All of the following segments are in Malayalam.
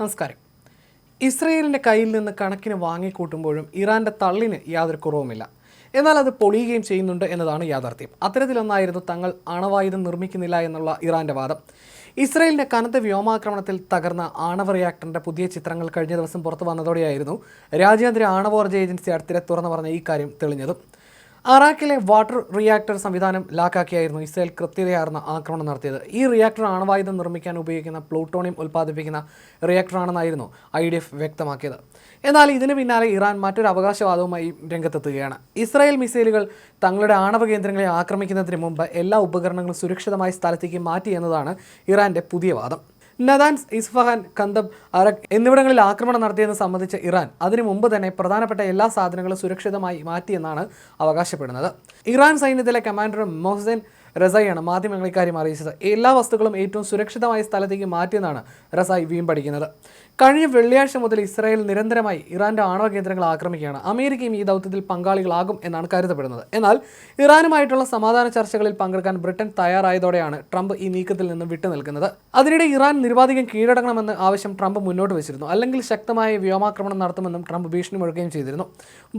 നമസ്കാരം. ഇസ്രയേലിന്റെ കയ്യിൽ നിന്ന് കണക്കിന് വാങ്ങിക്കൂട്ടുമ്പോഴും ഇറാന്റെ തള്ളിന് യാതൊരു കുറവുമില്ല. എന്നാൽ അത് പൊളിയുകയും ചെയ്യുന്നുണ്ട് എന്നതാണ് യാഥാർത്ഥ്യം. അത്തരത്തിലൊന്നായിരുന്നു തങ്ങൾ ആണവായുധം നിർമ്മിക്കുന്നില്ല എന്നുള്ള ഇറാന്റെ വാദം. ഇസ്രയേലിന്റെ കനത്ത വ്യോമാക്രമണത്തിൽ തകർന്ന ആണവ റിയാക്ടറിന്റെ പുതിയ ചിത്രങ്ങൾ കഴിഞ്ഞ ദിവസം പുറത്തു വന്നതോടെയായിരുന്നു രാജ്യാന്തര ആണവോർജ ഏജൻസി അടുത്തിടെ തുറന്നു പറഞ്ഞ ഈ കാര്യം തെളിഞ്ഞതും. അറാഖിലെ വാട്ടർ റിയാക്ടർ സംവിധാനം ലാക്കാക്കിയായിരുന്നു ഇസ്രയേൽ കൃത്യതയാർന്ന ആക്രമണം നടത്തിയത്. ഈ റിയാക്ടർ ആണവായുധം നിർമ്മിക്കാൻ ഉപയോഗിക്കുന്ന പ്ലൂട്ടോണിയം ഉൽപ്പാദിപ്പിക്കുന്ന റിയാക്ടറാണെന്നായിരുന്നു ഐ ഡി എഫ് വ്യക്തമാക്കിയത്. എന്നാൽ ഇതിന് പിന്നാലെ ഇറാൻ മറ്റൊരു അവകാശവാദവുമായി രംഗത്തെത്തുകയാണ്. ഇസ്രായേൽ മിസൈലുകൾ തങ്ങളുടെ ആണവ കേന്ദ്രങ്ങളെ ആക്രമിക്കുന്നതിന് മുമ്പ് എല്ലാ ഉപകരണങ്ങളും സുരക്ഷിതമായ സ്ഥലത്തേക്ക് മാറ്റി എന്നതാണ് ഇറാന്റെ പുതിയ വാദം. നദാൻസ് ഇസ്ഫഹാൻ കന്തബ് അറക് എന്നിവിടങ്ങളിൽ ആക്രമണം നടത്തിയെന്ന് സംബന്ധിച്ച് ഇറാൻ അതിനു മുമ്പ് തന്നെ പ്രധാനപ്പെട്ട എല്ലാ സാധനങ്ങളും സുരക്ഷിതമായി മാറ്റിയെന്നാണ് അവകാശപ്പെടുന്നത്. ഇറാൻ സൈന്യത്തിലെ കമാൻഡർ മൊഹ്സെൻ റസായിയാണ് മാധ്യമങ്ങൾ ഇക്കാര്യം അറിയിച്ചത്. എല്ലാ വസ്തുക്കളും ഏറ്റവും സുരക്ഷിതമായ സ്ഥലത്തേക്ക് മാറ്റിയെന്നാണ് റസായി വീമ്പടിക്കുന്നത് കഴിഞ്ഞ വെള്ളിയാഴ്ച മുതൽ ഇസ്രായേൽ നിരന്തരമായി ഇറാന്റെ ആണവ കേന്ദ്രങ്ങൾ ആക്രമിക്കുകയാണ്. അമേരിക്കയും ഈ ദൗത്യത്തിൽ പങ്കാളികളാകും എന്നാണ് കരുതപ്പെടുന്നത്. എന്നാൽ ഇറാനുമായിട്ടുള്ള സമാധാന ചർച്ചകളിൽ പങ്കെടുക്കാൻ ബ്രിട്ടൻ തയ്യാറായതോടെയാണ് ട്രംപ് ഈ നീക്കത്തിൽ നിന്ന് വിട്ടുനിൽക്കുന്നത്. അതിനിടെ ഇറാൻ നിരുപാധികം കീഴടങ്ങണമെന്ന് ആവശ്യം ട്രംപ് മുന്നോട്ട് വെച്ചിരുന്നു. അല്ലെങ്കിൽ ശക്തമായ വ്യോമാക്രമണം നടത്തുമെന്നും ട്രംപ് ഭീഷണി മുഴക്കുകയും ചെയ്തിരുന്നു.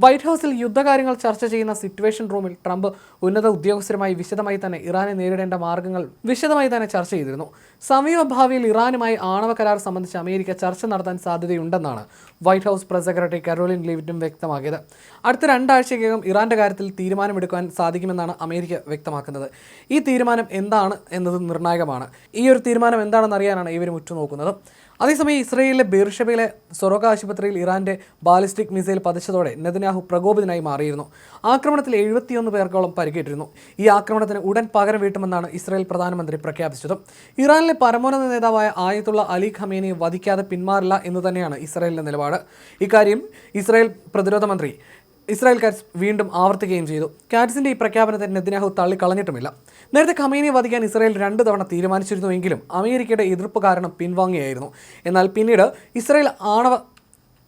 വൈറ്റ് ഹൗസിൽ യുദ്ധകാര്യങ്ങൾ ചർച്ച ചെയ്യുന്ന സിറ്റുവേഷൻ റൂമിൽ ട്രംപ് ഉന്നത ഉദ്യോഗസ്ഥരുമായി വിശദമായി തന്നെ ഇറാനെ നേരിടേണ്ട മാർഗങ്ങൾ വിശദമായി തന്നെ ചർച്ച ചെയ്തിരുന്നു. സമീപ ഭാവിയിൽ ഇറാനുമായി ആണവ കരാർ സംബന്ധിച്ച് അമേരിക്ക ചർച്ച നടത്താൻ സാധ്യതയുണ്ടെന്നാണ് White House press secretary Karoline ലീവിറ്റും വ്യക്തമാക്കിയത്. അടുത്ത രണ്ടാഴ്ചയ്ക്കകം ഇറാന്റെ കാര്യത്തിൽ തീരുമാനമെടുക്കാൻ സാധിക്കുമെന്നാണ് അമേരിക്ക വ്യക്തമാക്കുന്നത്. ഈ തീരുമാനം എന്താണ് എന്നത് നിർണായകമാണ്. ഈ ഒരു തീരുമാനം എന്താണെന്ന് അറിയാനാണ് ഇവരും ഉറ്റുനോക്കുന്നത്. അതേസമയം ഇസ്രയേലിലെ ബീർഷബയിലെ സൊറോക ആശുപത്രിയിൽ ഇറാന്റെ ബാലിസ്റ്റിക് മിസൈൽ പതിച്ചതോടെ നെതന്യാഹു പ്രകോപിതനായി മാറിയിരുന്നു. ആക്രമണത്തിൽ എഴുപത്തിയൊന്ന് പേർക്കോളം പരിക്കേറ്റിരുന്നു. ഈ ആക്രമണത്തിന് ഉടൻ പകരം വീട്ടുമെന്നാണ് ഇസ്രയേൽ പ്രധാനമന്ത്രി പ്രഖ്യാപിച്ചത്. ഇറാനിലെ പരമോന്നത നേതാവായ ആയത്തുള്ള അലി ഖമേനിയെ വധിക്കാതെ പിന്മാറില്ല എന്ന് തന്നെയാണ് ഇസ്രയേലിന്റെ നിലപാട്. ഇക്കാര്യം ഇസ്രയേൽ പ്രതിരോധ മന്ത്രി ഇസ്രായേൽ കാറ്റ്സ് വീണ്ടും ആവർത്തിക്കുകയും ചെയ്തു. കാറ്റ്സിന്റെ ഈ പ്രഖ്യാപനത്തെ നെതിനാഹു തള്ളിക്കളഞ്ഞിട്ടുമില്ല നേരത്തെ ഖമീനെ വധിക്കാൻ ഇസ്രായേൽ രണ്ട് തവണ തീരുമാനിച്ചിരുന്നുവെങ്കിലും അമേരിക്കയുടെ എതിർപ്പ് കാരണം പിൻവാങ്ങിയായിരുന്നു. എന്നാൽ പിന്നീട് ഇസ്രായേൽ ആണവ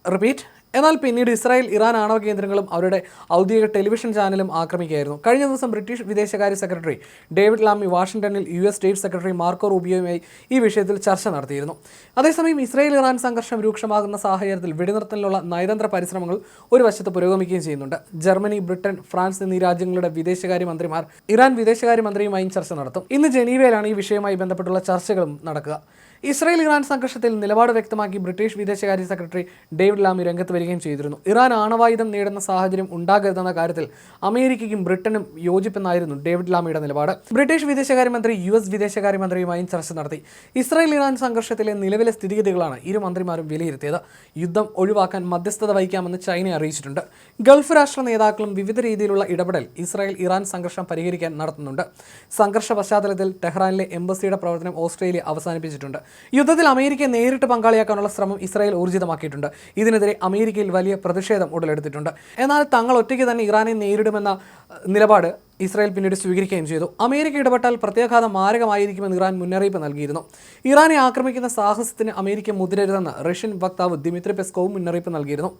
റിപ്പീറ്റ് എന്നാൽ പിന്നീട് ഇസ്രായേൽ ഇറാൻ ആണവ കേന്ദ്രങ്ങളും അവരുടെ ഔദ്യോഗിക ടെലിവിഷൻ ചാനലും ആക്രമിക്കുകയായിരുന്നു. കഴിഞ്ഞ ദിവസം ബ്രിട്ടീഷ് വിദേശകാര്യ സെക്രട്ടറി ഡേവിഡ് ലാമി വാഷിംഗ്ടണിൽ U S state secretary Marco റൂബിയോയുമായി ഈ വിഷയത്തിൽ ചർച്ച നടത്തിയിരുന്നു. അതേസമയം ഇസ്രായേൽ ഇറാൻ സംഘർഷം രൂക്ഷമാകുന്ന സാഹചര്യത്തിൽ വെടിനിർത്തലിനുള്ള നയതന്ത്ര പരിശ്രമങ്ങൾ ഒരു വശത്ത് പുരോഗമിക്കുകയും ചെയ്യുന്നുണ്ട്. ജർമ്മനി ബ്രിട്ടൻ ഫ്രാൻസ് എന്നീ രാജ്യങ്ങളുടെ വിദേശകാര്യ മന്ത്രിമാർ ഇറാൻ വിദേശകാര്യ മന്ത്രിയുമായും ചർച്ച നടത്തും. ഇന്ന് ജനീവയിലാണ് ഈ വിഷയവുമായി ബന്ധപ്പെട്ടുള്ള ചർച്ചകളും നടക്കുക. ഇസ്രായേൽ ഇറാൻ സംഘർഷത്തിൽ നിലപാട് വ്യക്തമാക്കി ബ്രിട്ടീഷ് വിദേശകാര്യ സെക്രട്ടറി ഡേവിഡ് ലാമി രംഗത്ത് വരികയും ചെയ്തിരുന്നു. ഇറാൻ ആണവായുധം നേടുന്ന സാഹചര്യം ഉണ്ടാകരുതെന്ന കാര്യത്തിൽ അമേരിക്കയ്ക്കും ബ്രിട്ടനും യോജിപ്പെന്നായിരുന്നു ഡേവിഡ് ലാമിയുടെ നിലപാട്. ബ്രിട്ടീഷ് വിദേശകാര്യമന്ത്രി യു എസ് വിദേശകാര്യമന്ത്രിയുമായും ചർച്ച നടത്തി. ഇസ്രായേൽ ഇറാൻ സംഘർഷത്തിലെ നിലവിലെ സ്ഥിതിഗതികളാണ് ഇരു മന്ത്രിമാരും വിലയിരുത്തിയത്. യുദ്ധം ഒഴിവാക്കാൻ മധ്യസ്ഥത വഹിക്കാമെന്ന് ചൈന അറിയിച്ചിട്ടുണ്ട്. ഗൾഫ് രാഷ്ട്ര നേതാക്കളും വിവിധ രീതിയിലുള്ള ഇടപെടൽ ഇസ്രായേൽ ഇറാൻ സംഘർഷം പരിഹരിക്കാൻ നടത്തുന്നുണ്ട്. സംഘർഷ പശ്ചാത്തലത്തിൽ ടെഹ്റാനിലെ എംബസിയുടെ പ്രവർത്തനം ഓസ്ട്രേലിയ അവസാനിപ്പിച്ചിട്ടുണ്ട്. യുദ്ധത്തിൽ അമേരിക്കയെ നേരിട്ട് പങ്കാളിയാക്കാനുള്ള ശ്രമം ഇസ്രായേൽ ഊർജിതമാക്കിയിട്ടുണ്ട്. ഇതിനെതിരെ അമേരിക്കയിൽ വലിയ പ്രതിഷേധം ഉടലെടുത്തിട്ടുണ്ട്. എന്നാൽ തങ്ങൾ ഒറ്റയ്ക്ക് തന്നെ ഇറാനെ നേരിടുമെന്ന നിലപാട് ഇസ്രായേൽ പിന്നീട് സ്വീകരിക്കുകയും ചെയ്തു. അമേരിക്ക ഇടപെട്ടാൽ പ്രത്യാഘാതം മാരകമായിരിക്കുമെന്ന് ഇറാൻ മുന്നറിയിപ്പ് നൽകിയിരുന്നു. ഇറാനെ ആക്രമിക്കുന്ന സാഹസത്തിന് അമേരിക്ക മുതിരരുതെന്ന് റഷ്യൻ വക്താവ് ദിമിത്രി പെസ്കോവും മുന്നറിയിപ്പ് നൽകിയിരുന്നു.